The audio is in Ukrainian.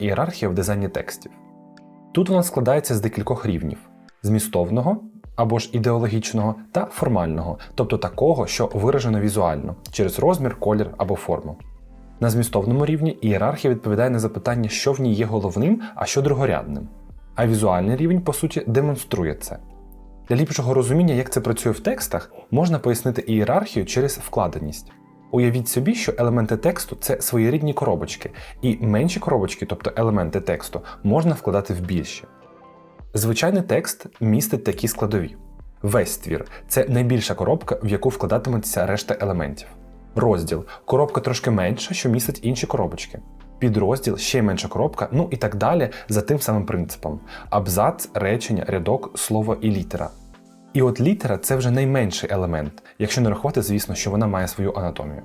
ієрархія в дизайні текстів. Тут вона складається з декількох рівнів: змістовного або ж ідеологічного та формального, тобто такого, що виражено візуально через розмір, колір або форму. На змістовному рівні ієрархія відповідає на запитання, що в ній є головним, а що другорядним. А візуальний рівень, по суті, демонструє це. Для ліпшого розуміння, як це працює в текстах, можна пояснити ієрархію через вкладеність. Уявіть собі, що елементи тексту це своєрідні коробочки, і менші коробочки, тобто елементи тексту, можна вкладати в більші. Звичайний текст містить такі складові. Весь твір це найбільша коробка, в яку вкладатиметься решта елементів. Розділ коробка трошки менша, що містить інші коробочки. Підрозділ ще менша коробка, ну і так далі за тим самим принципом: абзац, речення, рядок, слово і літера. І от літера це вже найменший елемент, якщо не рахувати, звісно, що вона має свою анатомію.